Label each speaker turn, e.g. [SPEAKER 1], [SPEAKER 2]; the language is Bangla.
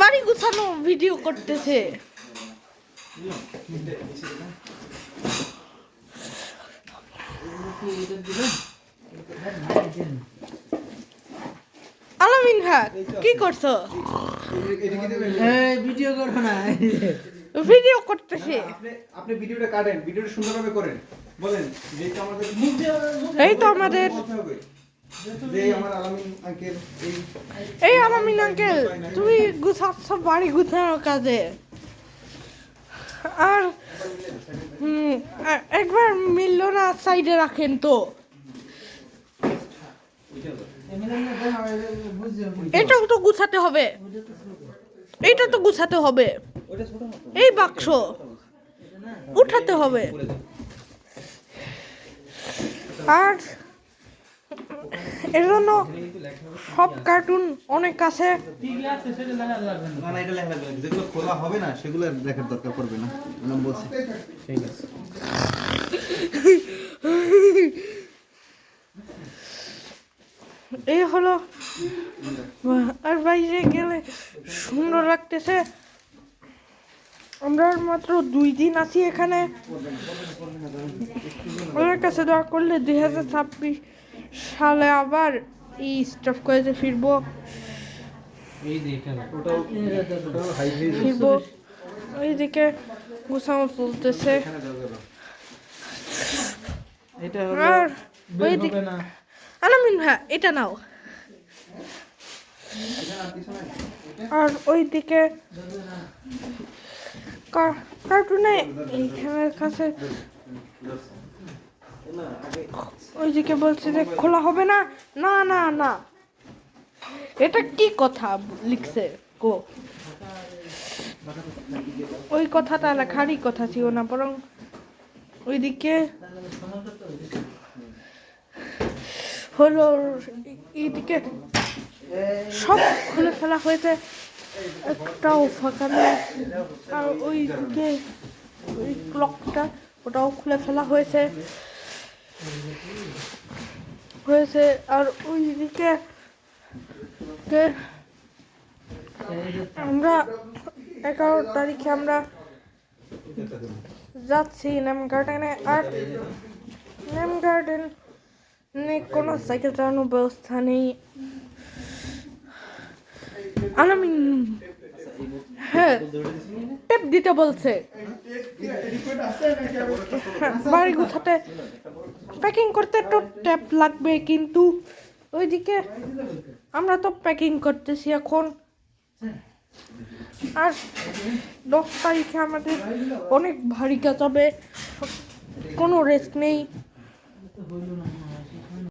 [SPEAKER 1] বাড়ি গুছানো ভিডিও করতেছে। আলামিন হক কি করছ?
[SPEAKER 2] ভিডিও করো না।
[SPEAKER 1] ভিডিও করতেছে।
[SPEAKER 3] আপনি আপনি ভিডিওটা কাটেন ভিডিওটা সুন্দরভাবে করেন। বলেন যেটা আমাদের
[SPEAKER 1] এই তো আমাদের
[SPEAKER 3] যে আমার আলামিন আঙ্কেল এই
[SPEAKER 1] এই আলামিন আঙ্কেল তুমি গুছাচ্ছ বাড়ি গুছানোর কাজে। আর একবার মিলল না সাইডে রাখেন তো। এটাও তো গুছাতে হবে। এটা তো গুছাতে হবে। এই বাক্স। উঠাতে হবে। আর এর জন্য সব কার্টুন অনেক
[SPEAKER 2] আছে
[SPEAKER 3] খোলা হবে না সেগুলো দেখার দরকার পড়বে না বলছি ঠিক আছে
[SPEAKER 1] এই হলো, আর বাইরে গেলে সুন্দর লাগতেছে। আমরা মাত্র দুই দিন আছি এখানে। ওদের কাছে দোয়া করলে দুই হাজার ছাব্বিশ সালে আবার এই স্টাফ কলেজে ফিরবো। ফিরবো। ওইদিকে গুছানো চলতেছে। আর ওইদিকে আলামিন ভাই এটা নাও।
[SPEAKER 3] আর
[SPEAKER 1] ওইদিকে কার্টুনে। এইখানের কাছে
[SPEAKER 3] আগে
[SPEAKER 1] ওইদিকে বলছে যে, খোলা হবে না? না না না। এটা কি কথা লিখছে? গো ওই কথাটা লেখারই কথা ছিল না, বরং ওইদিকে হলো, এইদিকে সব খুলে ফেলা হয়েছে। একটাও ফাঁকা নেই। আর ওই ওইদিকে ওই ক্লকটা ওটাও খুলে ফেলা হয়েছে। হয়েছে, আর ওইদিকে কে? আমরা এগারো তারিখে আমরা যাচ্ছি নেম গার্ডেনে, আর নেম গার্ডেন কোনো সাইকেল চালানোর ব্যবস্থা নেই। আলামিন হ্যাঁ টেপ দিতে বলছে। বাড়ি গুছাতে। প্যাকিং করতে একটু ট্যাপ লাগবে, কিন্তু ওইদিকে আমরা তো প্যাকিং করতেছি এখন। আর দশ তারিখে আমাদের অনেক ভারী কাজ হবে, কোনো রেস্ট নেই।